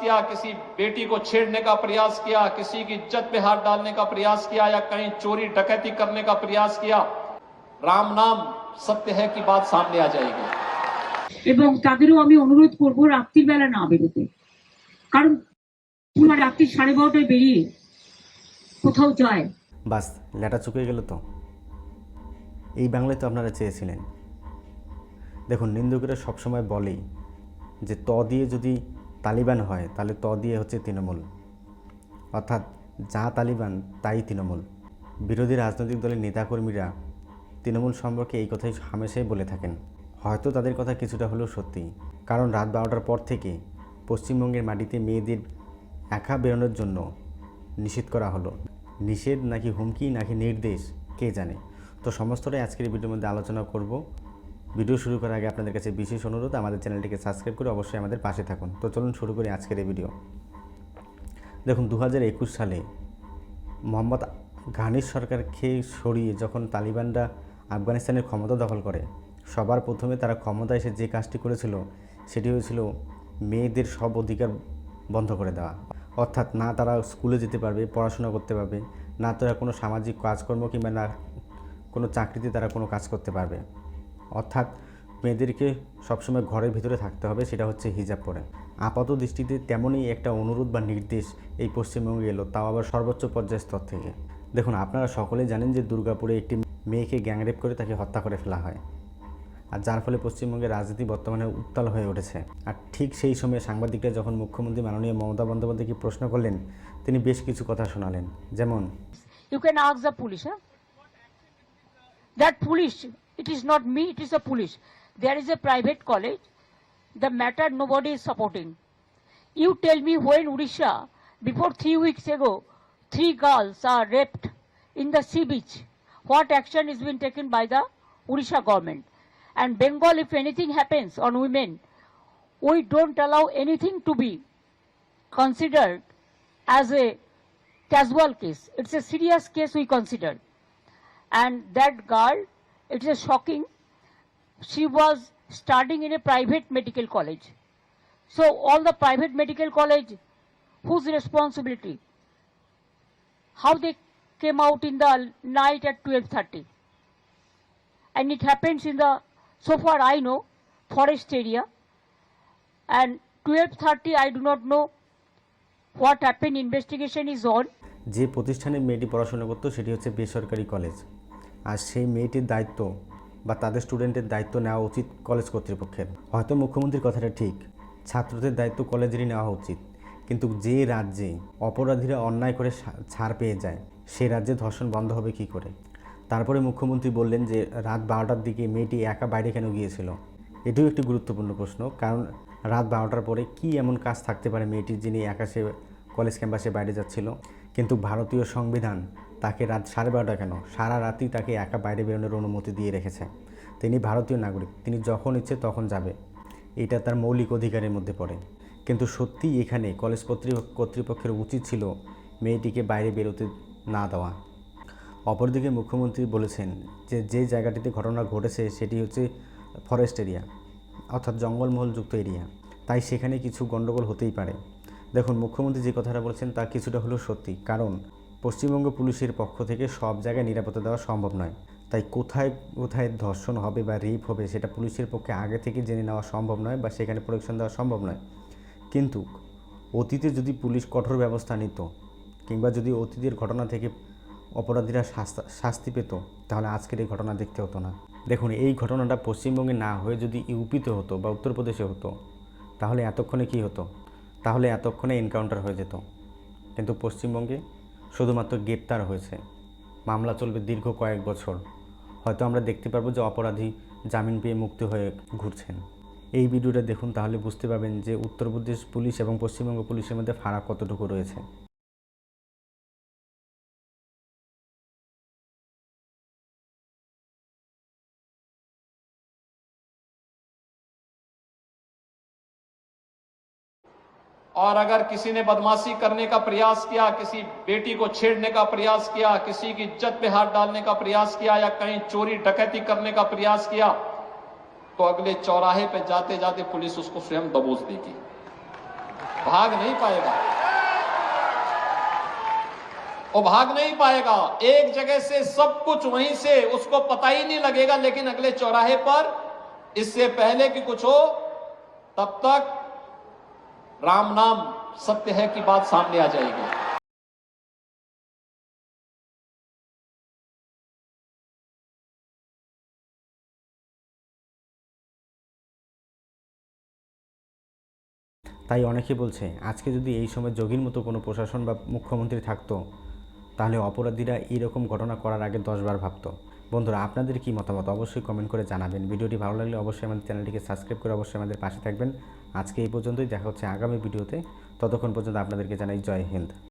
किया किसी बेटी को छेड़ने का प्रयास किया किसी की इज्जत पे हाथ डालने का प्रयास किया या कहीं चोरी डकैती करने का प्रयास किया राम नाम सत्य है की बात सामने आ जाएगी এবং তাদেরও আমি অনুরোধ করব রাত্রির বেলা না বেরোতে কারণ পুরো রাত্রি সাড়ে বারোটায় বেরিয়ে কোথাও যায় বাস লেটা চুকে গেল তো এই বাংলায় তো আপনারা চেয়েছিলেন দেখুন নিন্দুকেরা সবসময় বলেই যে ত দিয়ে যদি তালিবান হয়, তাহলে ত দিয়ে হচ্ছে তৃণমূল। অর্থাৎ যা তালিবান, তাই তৃণমূল। বিরোধী রাজনৈতিক দলের নেতাকর্মীরা তৃণমূল সম্পর্কে এই কথাই হামেশাই বলে থাকেন। হয়তো তাদের কথা কিছুটা হলেও সত্যি। কারণ রাত বারোটার পর থেকে পশ্চিমবঙ্গের মাটিতে মেয়েদের একা বেরোনোর জন্য নিষেধ করা হলো। নিষেধ নাকি হুমকি, নাকি নির্দেশ, কে জানে? তো সমস্তটাই আজকের ভিডিওর মধ্যে আলোচনা করব। ভিডিও শুরু করার আগে আপনাদের কাছে বিশেষ অনুরোধ, আমাদের চ্যানেলটিকে সাবস্ক্রাইব করে অবশ্যই আমাদের পাশে থাকুন। তো চলুন শুরু করি আজকের এই ভিডিও। দেখুন দু হাজার একুশ সালে মোহাম্মদ ঘানির সরকারকে সরিয়ে যখন তালিবানরা আফগানিস্তানের ক্ষমতা দখল করে, সবার প্রথমে তারা ক্ষমতা এসে যে কাজটি করেছিল, সেটি হয়েছিল মেয়েদের সব অধিকার বন্ধ করে দেওয়া। অর্থাৎ না তারা স্কুলে যেতে পারবে, পড়াশোনা করতে পারবে, না তারা কোনো সামাজিক কাজকর্ম কিংবা না কোনো চাকরিতে তারা কোনো কাজ করতে পারবে। অর্থাৎ মেয়েদেরকে সবসময় ঘরের ভিতরে থাকতে হবে সেটা হচ্ছে হিজাব পরে। আপাত দৃষ্টিতে তেমনই একটা অনুরোধ বা নির্দেশ এই পশ্চিমবঙ্গে এলো তাও আবার সর্বোচ্চ পর্যায়ের স্তর থেকে। দেখুন আপনারা সকলেই জানেন যে দুর্গাপুরে একটি মেয়েকে গ্যাংরেপ করে তাকে হত্যা করে ফেলা হয়। আর যার ফলে পশ্চিমবঙ্গের রাজনীতি বর্তমানে উত্তাল হয়ে উঠেছে। আর ঠিক সেই সময়ে সাংবাদিকরা যখন মুখ্যমন্ত্রী মাননীয় মমতা বন্দ্যোপাধ্যায়কে প্রশ্ন করলেন তিনি বেশ কিছু কথা শোনালেন। যেমন You can ask the police, huh? That police, it is not me, it is the police. There is a private college. The matter nobody is supporting. You tell me when Odisha, before three weeks ago, three girls are raped in the sea beach. What action is being taken by the Odisha government? And Bengal, if anything happens on women, we don't allow anything to be considered as a casual case. It's a serious case we consider. And that girl, it is shocking. She was studying in a private medical college. So all the private medical college, whose responsibility? How they came out in the night at 12:30, and it happens in the, so far I know, forest area. And 12:30, I do not know what happened. Investigation is on. যে প্রতিষ্ঠানে মেয়েটি পড়াশোনা করতো সেটি হচ্ছে বেসরকারি college আর সেই মেয়েটির দায়িত্ব বা তাদের স্টুডেন্টের দায়িত্ব নেওয়া উচিত কলেজ কর্তৃপক্ষের। হয়তো মুখ্যমন্ত্রীর কথাটা ঠিক, ছাত্রদের দায়িত্ব কলেজেরই নেওয়া উচিত, কিন্তু যে রাজ্যে অপরাধীরা অন্যায় করে ছাড় পেয়ে যায় সেই রাজ্যে ধর্ষণ বন্ধ হবে কি করে? তারপরে মুখ্যমন্ত্রী বললেন যে, রাত বারোটার দিকে মেয়েটি একা বাইরে কেন গিয়েছিল? এটিও একটি গুরুত্বপূর্ণ প্রশ্ন, কারণ রাত বারোটার পরে কি এমন কাজ থাকতে পারে মেয়েটির যিনি একা সে কলেজ ক্যাম্পাসে বাইরে যাচ্ছিল? কিন্তু ভারতীয় সংবিধান তাকে রাত সাড়ে বারোটা কেন? সারা রাতই তাকে একা বাইরে বেরোনোর অনুমতি দিয়ে রেখেছে। তিনি ভারতীয় নাগরিক। তিনি যখন ইচ্ছে তখন যাবে। এটা তার মৌলিক অধিকারের মধ্যে পড়ে। কিন্তু সত্যিই এখানে কলেজ কর্তৃপক্ষ, কর্তৃপক্ষের উচিত ছিল মেয়েটিকে বাইরে বেরোতে না দেওয়া। অপরদিকে মুখ্যমন্ত্রী বলেছেন যে যে জায়গাটিতে ঘটনা ঘটেছে সেটি হচ্ছে ফরেস্ট এরিয়া, অর্থাৎ জঙ্গলমহলযুক্ত এরিয়া। তাই সেখানে কিছু গণ্ডগোল হতেই পারে। দেখুন, মুখ্যমন্ত্রী যে কথাটা বলছেন তা কিছুটা হলেও সত্যি। কারণ পশ্চিমবঙ্গ পুলিশের পক্ষ থেকে সব জায়গায় নিরাপত্তা দেওয়া সম্ভব নয়। তাই কোথায় কোথায় ধর্ষণ হবে বা রেপ হবে সেটা পুলিশের পক্ষে আগে থেকে জেনে নেওয়া সম্ভব নয় বা সেখানে প্রোটেকশন দেওয়া সম্ভব নয়। কিন্তু অতীতে যদি পুলিশ কঠোর ব্যবস্থা নিত কিংবা যদি অতীতের ঘটনা থেকে অপরাধীরা শাস্তা- পেত, তাহলে আজকের এই ঘটনা দেখতে হতো না। দেখুন, এই ঘটনাটা পশ্চিমবঙ্গে না হয়ে যদি ইউপিতে হতো বা উত্তরপ্রদেশে হতো, তাহলে এতক্ষণে কি হতো? তাহলে এতক্ষণে এনকাউন্টার হয়ে যেত। কিন্তু পশ্চিমবঙ্গে শুধুমাত্র গ্রেপ্তার হয়েছে। মামলা চলবে দীর্ঘ কয়েক বছর। হয়তো আমরা দেখতে পারব যে অপরাধী জামিন পেয়ে মুক্তি হয়ে ঘুরছেন। এই ভিডিওটা দেখুন, তাহলে বুঝতে পারবেন যে উত্তরপ্রদেশ পুলিশ এবং পশ্চিমবঙ্গ পুলিশের মধ্যে ফারাক কতটুকু রয়েছে। और अगर किसी ने बदमाशी करने का प्रयास किया, किसी बेटी को छेड़ने का प्रयास किया, किसी की इज़्ज़त पे हाथ डालने का प्रयास किया या कहीं चोरी डकैती करने का प्रयास किया तो अगले चौराहे पे जाते जाते पुलिस उसको स्वयं दबोच देगी। भाग नहीं पाएगा। वो भाग नहीं पाएगा। एक जगह से सब कुछ वहीं से, उसको पता ही नहीं लगेगा, लेकिन अगले चौराहे पर इससे पहले कि कुछ हो, तब तक राम नाम सत्य है की बात सामने आ जाएगी তাই অনেকে বলছে আজকে যদি এই সময় যোগীর মতো কোনো প্রশাসন বা মুখ্যমন্ত্রী থাকতো তাহলে অপরাধীরা এইরকম ঘটনা করার আগে দশবার ভাবতো বন্ধুরা, আপনাদের কি মতামত? অবশ্যই কমেন্ট করে জানাবেন। ভিডিওটি ভালো লাগলে অবশ্যই আমাদের চ্যানেলটিকে সাবস্ক্রাইব করে অবশ্যই আমাদের পাশে থাকবেন। আজকে এই পর্যন্তই, দেখা হচ্ছে আগামী ভিডিওতে। ততক্ষণ পর্যন্ত আপনাদেরকে জানাই জয় হিন্দ।